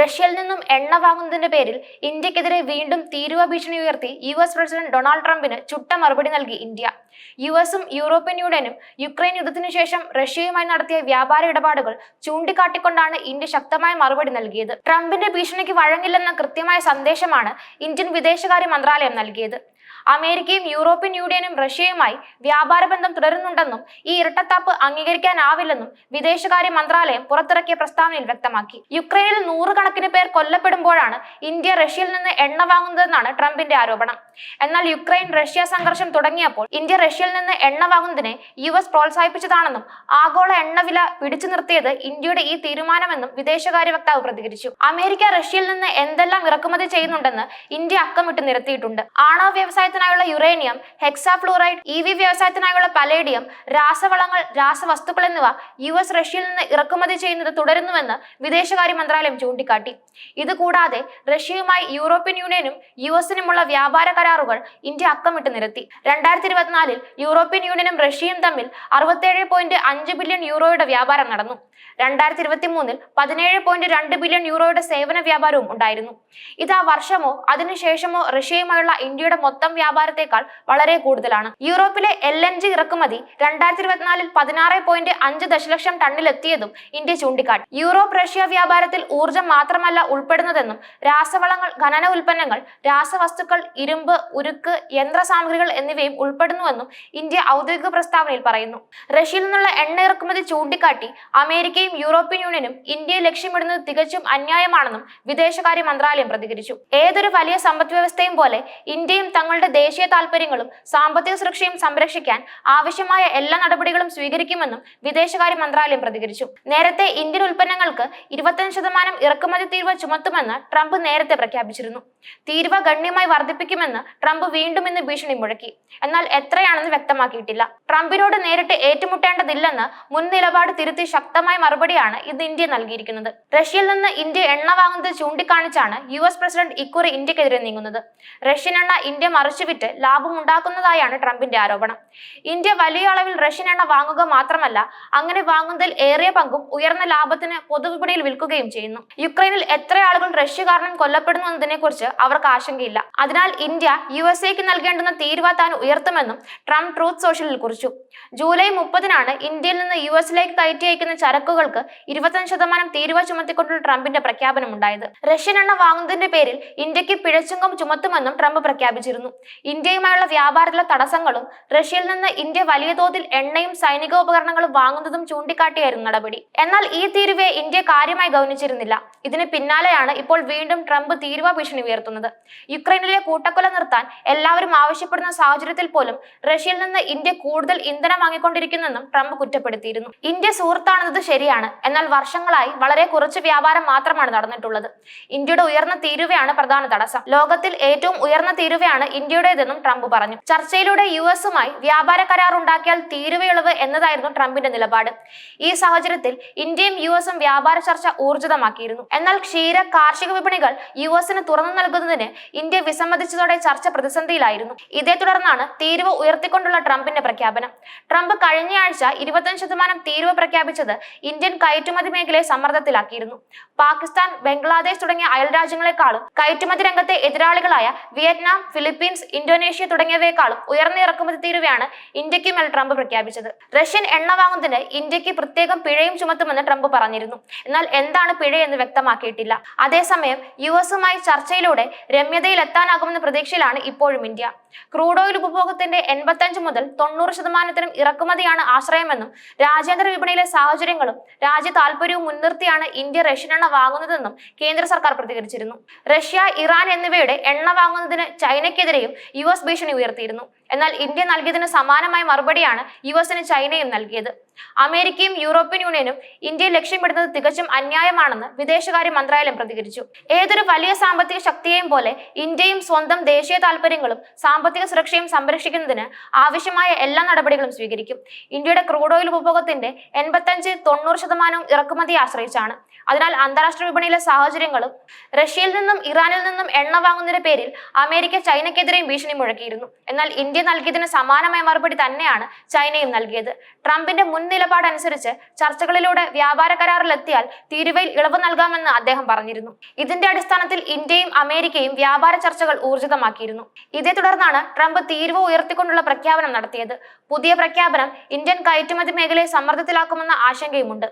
റഷ്യയിൽ നിന്നും എണ്ണ വാങ്ങുന്നതിന്റെ പേരിൽ ഇന്ത്യക്കെതിരെ വീണ്ടും തീരുവ ഭീഷണി ഉയർത്തി യു എസ് പ്രസിഡന്റ് ഡൊണാൾഡ് ട്രംപിന് ചുട്ട മറുപടി നൽകി ഇന്ത്യ. യു എസും യൂറോപ്യൻ യൂണിയനും യുക്രൈൻ യുദ്ധത്തിനു ശേഷം റഷ്യയുമായി നടത്തിയ വ്യാപാര ഇടപാടുകൾ ചൂണ്ടിക്കാട്ടിക്കൊണ്ടാണ് ഇന്ത്യ ശക്തമായ മറുപടി നൽകിയത്. ട്രംപിന്റെ ഭീഷണിക്ക് വഴങ്ങില്ലെന്ന കൃത്യമായ സന്ദേശമാണ് ഇന്ത്യൻ വിദേശകാര്യ മന്ത്രാലയം നൽകിയത്. അമേരിക്കയും യൂറോപ്യൻ യൂണിയനും റഷ്യയുമായി വ്യാപാര ബന്ധം തുടരുന്നുണ്ടെന്നും ഈ ഇരട്ടത്താപ്പ് അംഗീകരിക്കാനാവില്ലെന്നും വിദേശകാര്യ മന്ത്രാലയം പുറത്തിറക്കിയ പ്രസ്താവനയിൽ വ്യക്തമാക്കി. യുക്രൈനിൽ നൂറുകണക്കിന് പേർ കൊല്ലപ്പെടുമ്പോഴാണ് ഇന്ത്യ റഷ്യയിൽ നിന്ന് എണ്ണ വാങ്ങുന്നതെന്നാണ് ട്രംപിന്റെ ആരോപണം. എന്നാൽ യുക്രൈൻ റഷ്യ സംഘർഷം തുടങ്ങിയപ്പോൾ ഇന്ത്യ റഷ്യയിൽ നിന്ന് എണ്ണ വാങ്ങുന്നതിനെ യു എസ് പ്രോത്സാഹിപ്പിച്ചതാണെന്നും ആഗോള എണ്ണവില പിടിച്ചു നിർത്തിയത് ഇന്ത്യയുടെ ഈ തീരുമാനമെന്നും വിദേശകാര്യ വക്താവ് പ്രതികരിച്ചു. അമേരിക്ക റഷ്യയിൽ നിന്ന് എന്തെല്ലാം ഇറക്കുമതി ചെയ്യുന്നുണ്ടെന്ന് ഇന്ത്യ അക്കമിട്ട് നിരത്തിയിട്ടുണ്ട്. ആണവ വ്യവസായത്തിനായുള്ള യുറേനിയം ഹെക്സാഫ്ലൂറൈഡ് ഇ വി വ്യവസായത്തിനായുള്ള പലേഡിയം രാസവളങ്ങൾ രാസവസ്തുക്കൾ എന്നിവ യു എസ് റഷ്യയിൽ നിന്ന് ഇറക്കുമതി ചെയ്യുന്നത് തുടരുന്നുവെന്ന് വിദേശകാര്യ മന്ത്രാലയം ചൂണ്ടിക്കാട്ടി. ഇതുകൂടാതെ റഷ്യയുമായി യൂറോപ്യൻ യൂണിയനും യു എസിനുമുള്ള വ്യാപാര കരാറുകൾ ഇന്ത്യ അക്കമിട്ട് നിരത്തി. രണ്ടായിരത്തി ഇരുപത്തിനാലിൽ യൂറോപ്യൻ യൂണിയനും റഷ്യയും തമ്മിൽ അറുപത്തേഴ് പോയിന്റ് അഞ്ച് ബില്യൺ യൂറോയുടെ വ്യാപാരം നടന്നു. രണ്ടായിരത്തി ഇരുപത്തി മൂന്നിൽ പതിനേഴ് പോയിന്റ് രണ്ട് ബില്യൺ യൂറോയുടെ സേവന വ്യാപാരവും ഉണ്ടായിരുന്നു. ഇത് ആ വർഷമോ അതിനുശേഷമോ റഷ്യയുമായുള്ള ഇന്ത്യയുടെ മൊത്തം വ്യാപാരത്തെക്കാൾ വളരെ കൂടുതലാണ്. യൂറോപ്പിലെ എൽ എൻ ജി ഇറക്കുമതി രണ്ടായിരത്തി ഇരുപത്തിനാലിൽ പതിനാറ് പോയിന്റ് അഞ്ച് ദശലക്ഷം ടണ്ണിലെത്തിയതും ഇന്ത്യ ചൂണ്ടിക്കാട്ടി. യൂറോപ്പ് റഷ്യ വ്യാപാരത്തിൽ ഊർജം മാത്രമല്ല ഉൾപ്പെടുന്നതെന്നും രാസവളങ്ങൾ ഖനന ഉൽപ്പന്നങ്ങൾ രാസവസ്തുക്കൾ ഇരുമ്പ് ഉരുക്ക് യന്ത്ര സാമഗ്രികൾ എന്നിവയും ഉൾപ്പെടുന്നുവെന്നും ഇന്ത്യ ഔദ്യോഗിക പ്രസ്താവനയിൽ പറയുന്നു. റഷ്യയിൽ നിന്നുള്ള എണ്ണ ഇറക്കുമതി ചൂണ്ടിക്കാട്ടി അമേരിക്കയും യൂറോപ്യൻ യൂണിയനും ഇന്ത്യയെ ലക്ഷ്യമിടുന്നത് തികച്ചും അന്യായമാണെന്നും വിദേശകാര്യ മന്ത്രാലയം പ്രതികരിച്ചു. ഏതൊരു വലിയ സമ്പദ് വ്യവസ്ഥയും പോലെ ഇന്ത്യയും തങ്ങളുടെ ദേശീയ താൽപര്യങ്ങളും സാമ്പത്തിക സുരക്ഷയും സംരക്ഷിക്കാൻ ആവശ്യമായ എല്ലാ നടപടികളും സ്വീകരിക്കുമെന്നും വിദേശകാര്യ മന്ത്രാലയം പ്രതികരിച്ചു. നേരത്തെ ഇന്ത്യൻ ഉൽപ്പന്നങ്ങൾക്ക് ഇരുപത്തഞ്ച് ശതമാനം ഇറക്കുമതി തീരുവ ചുമത്തുമെന്ന് ട്രംപ് നേരത്തെ പ്രഖ്യാപിച്ചിരുന്നു. തീരുവ ഗണ്യമായി വർദ്ധിപ്പിക്കുമെന്ന് ട്രംപ് വീണ്ടും ഇന്ന് ഭീഷണി മുഴക്കി. എന്നാൽ എത്രയാണെന്ന് വ്യക്തമാക്കിയിട്ടില്ല. ട്രംപിനോട് നേരിട്ട് ഏറ്റുമുട്ടേണ്ടതില്ലെന്ന് മുൻ നിലപാട് തിരുത്തി ശക്തമായ മറുപടിയാണ് ഇത് ഇന്ത്യ നൽകിയിരിക്കുന്നത്. റഷ്യയിൽ നിന്ന് ഇന്ത്യ എണ്ണ വാങ്ങുന്നത് ചൂണ്ടിക്കാണിച്ചാണ് യു എസ് പ്രസിഡന്റ് ഇക്കുറി ഇന്ത്യക്കെതിരെ നീങ്ങുന്നത്. റഷ്യൻ എണ്ണ ഇന്ത്യ മറിച്ചുവിറ്റ് ലാഭം ഉണ്ടാക്കുന്നതായാണ് ട്രംപിന്റെ ആരോപണം. ഇന്ത്യ വലിയ അളവിൽ റഷ്യൻ എണ്ണ വാങ്ങുക മാത്രമല്ല അങ്ങനെ വാങ്ങുന്നതിൽ ഏറിയ പങ്കും ഉയർന്ന ലാഭത്തിന് പൊതുവിപണിയിൽ വിൽക്കുകയും ചെയ്യുന്നു. യുക്രൈനിൽ എത്ര ആളുകൾ റഷ്യ കാരണം കൊല്ലപ്പെടുന്നു എന്നതിനെ കുറിച്ച് അവർക്ക് ആശങ്കയില്ല. അതിനാൽ ഇന്ത്യ യു എസ് എക്ക് നൽകേണ്ടുന്ന തീരുവ താൻ ഉയർത്തുമെന്നും ട്രംപ് ട്രൂത്ത് സോഷ്യലിൽ കുറിച്ചു. ജൂലൈ മുപ്പതിനാണ് ഇന്ത്യയിൽ നിന്ന് യു എസിലേക്ക് കയറ്റി അയക്കുന്ന ചരക്കുകൾക്ക് ഇരുപത്തഞ്ച് ശതമാനം തീരുവ ചുമത്തിക്കൊണ്ടുള്ള ട്രംപിന്റെ പ്രഖ്യാപനം ഉണ്ടായത് റഷ്യൻ എണ്ണ വാങ്ങുന്നതിന്റെ പേരിൽ ഇന്ത്യയ്ക്ക് പിഴച്ചുങ്കം ചുമത്തുമെന്നും ട്രംപ് പ്രഖ്യാപിച്ചിരുന്നു. ഇന്ത്യയുമായുള്ള വ്യാപാരത്തിലെ തടസ്സങ്ങളും റഷ്യയിൽ നിന്ന് ഇന്ത്യ വലിയ തോതിൽ എണ്ണയും സൈനിക ഉപകരണങ്ങളും വാങ്ങുന്നതും ചൂണ്ടിക്കാട്ടിയായിരുന്നു നടപടി. എന്നാൽ ഈ തീരുവയെ ഇന്ത്യ കാര്യമായി ഗൗനിച്ചിരുന്നില്ല. ഇതിന് പിന്നാലെയാണ് ഇപ്പോൾ വീണ്ടും ട്രംപ് തീരുവ ഭീഷണി ഉയർത്തുന്നത്. യുക്രൈനിലെ കൂട്ടക്കൊല നിർത്താൻ എല്ലാവരും ആവശ്യപ്പെടുന്ന സാഹചര്യത്തിൽ പോലും റഷ്യയിൽ നിന്ന് ഇന്ത്യ കൂടുതൽ ഇന്ധനം വാങ്ങിക്കൊണ്ടിരിക്കുന്നെന്നും ട്രംപ് കുറ്റപ്പെടുത്തിയിരുന്നു. ഇന്ത്യ സുഹൃത്താണെന്നത് ശരിയാണ്. എന്നാൽ വർഷങ്ങളായി വളരെ കുറച്ച് വ്യാപാരം മാത്രമാണ് നടന്നിട്ടുള്ളത്. ഇന്ത്യയുടെ ഉയർന്ന തീരുവയാണ് പ്രധാന തടസ്സം. ലോകത്തിൽ ഏറ്റവും ഉയർന്ന തീരുവയാണ് ഇന്ത്യയുടേതെന്നും ട്രംപ് പറഞ്ഞു. ചർച്ചയിലൂടെ യു എസുമായി വ്യാപാര കരാർ ഉണ്ടാക്കിയാൽ തീരുവയിളവ് എന്നതായിരുന്നു ട്രംപിന്റെ നിലപാട്. ഈ സാഹചര്യത്തിൽ ഇന്ത്യയും യു എസും വ്യാപാര ചർച്ച ഊർജിതമാക്കിയിരുന്നു. എന്നാൽ ക്ഷീര കാർഷിക വിപണികൾ യു എസിന് തുറന്നു നൽകുന്നതിന് ഇന്ത്യ വിസമ്മതിച്ചതോടെ ചർച്ച പ്രതിസന്ധിയിലായിരുന്നു. ഇതേ തുടർന്നാണ് തീരുവ ഉയർത്തിക്കൊണ്ടുള്ള ട്രംപിന്റെ പ്രഖ്യാപനം. ട്രംപ് കഴിഞ്ഞയാഴ്ച ഇരുപത്തഞ്ച് ശതമാനം തീരുവ പ്രഖ്യാപിച്ചത് ഇന്ത്യൻ കയറ്റുമതി മേഖലയെ സമ്മർദ്ദത്തിലാക്കിയിരുന്നു. പാകിസ്ഥാൻ ബംഗ്ലാദേശ് തുടങ്ങിയ അയൽ രാജ്യങ്ങളെക്കാളും കയറ്റുമതി രംഗത്തെ എതിരാളികളായ വിയറ്റ്നാം ഫിലിപ്പീൻസ് ഇന്തോനേഷ്യ തുടങ്ങിയവയെക്കാളും ഉയർന്ന ഇറക്കുമതി തീരുവയാണ് ഇന്ത്യയ്ക്ക് മേൽ ട്രംപ് പ്രഖ്യാപിച്ചത്. റഷ്യൻ എണ്ണ വാങ്ങുന്നതിന് ഇന്ത്യയ്ക്ക് പ്രത്യേകം പിഴയും ചുമത്തുമെന്ന് ട്രംപ് പറഞ്ഞിരുന്നു. എന്നാൽ എന്താണ് പിഴയെന്ന് വ്യക്തമാക്കിയിട്ടില്ല. അതേസമയം യു എസുമായി ചർച്ചയിലൂടെ രമ്യതയിലെത്താനാകുമെന്ന പ്രതീക്ഷയിലാണ് ഇപ്പോഴും ഇന്ത്യ. ക്രൂഡ് ഓയിൽ ഉപഭോഗത്തിന്റെ എൺപത്തഞ്ച് മുതൽ തൊണ്ണൂറ് ശതമാനത്തിനും ഇറക്കുമതിയാണ് ആശ്രയമെന്നും രാജ്യാന്തര വിപണിയിലെ സാഹചര്യങ്ങളും രാജ്യ താല്പര്യവും മുൻനിർത്തിയാണ് ഇന്ത്യ റഷ്യൻ എണ്ണ വാങ്ങുന്നതെന്നും കേന്ദ്ര സർക്കാർ പ്രതികരിച്ചിരുന്നു. റഷ്യ ഇറാൻ എന്നിവയുടെ എണ്ണ വാങ്ങുന്നതിന് ചൈനയ്ക്കെതിരെയും യു എസ് ഭീഷണി ഉയർത്തിയിരുന്നു. എന്നാൽ ഇന്ത്യ നൽകിയതിന് സമാനമായ മറുപടിയാണ് യു എസിന് ചൈനയും നൽകിയത്. അമേരിക്കയും യൂറോപ്യൻ യൂണിയനും ഇന്ത്യയെ ലക്ഷ്യമിടുന്നത് തികച്ചും അന്യായമാണെന്ന് വിദേശകാര്യ മന്ത്രാലയം പ്രതികരിച്ചു. ഏതൊരു വലിയ സാമ്പത്തിക ശക്തിയെയും പോലെ ഇന്ത്യയും സ്വന്തം ദേശീയ താൽപര്യങ്ങളും സാമ്പത്തിക സുരക്ഷയും സംരക്ഷിക്കുന്നതിന് ആവശ്യമായ എല്ലാ നടപടികളും സ്വീകരിക്കും. ഇന്ത്യയുടെ ക്രൂഡ് ഓയിൽ ഉപഭോഗത്തിന്റെ എൺപത്തഞ്ച് തൊണ്ണൂറ് ശതമാനവും ഇറക്കുമതിയെ ആശ്രയിച്ചാണ്. അതിനാൽ അന്താരാഷ്ട്ര വിപണിയിലെ സാഹചര്യങ്ങളും റഷ്യയിൽ നിന്നും ഇറാനിൽ നിന്നും എണ്ണ വാങ്ങുന്നതിന്റെ പേരിൽ അമേരിക്ക ചൈനയ്ക്കെതിരെയും ഭീഷണി മുഴക്കിയിരുന്നു. എന്നാൽ ഇന്ത്യ ഇന്ത്യ നൽകിയതിന് സമാനമായ മറുപടി തന്നെയാണ് ചൈനയും നൽകിയത്. ട്രംപിന്റെ മുൻ നിലപാടനുസരിച്ച് ചർച്ചകളിലൂടെ വ്യാപാര കരാറിലെത്തിയാൽ തീരുവയിൽ ഇളവ് നൽകാമെന്ന് അദ്ദേഹം പറഞ്ഞിരുന്നു. ഇതിന്റെ അടിസ്ഥാനത്തിൽ ഇന്ത്യയും അമേരിക്കയും വ്യാപാര ചർച്ചകൾ ഊർജിതമാക്കിയിരുന്നു. ഇതേ തുടർന്നാണ് ട്രംപ് തീരുവ ഉയർത്തിക്കൊണ്ടുള്ള പ്രഖ്യാപനം നടത്തിയത്. പുതിയ പ്രഖ്യാപനം ഇന്ത്യൻ കയറ്റുമതി മേഖലയെ സമ്മർദ്ദത്തിലാക്കുമെന്ന ആശങ്കയുമുണ്ട്.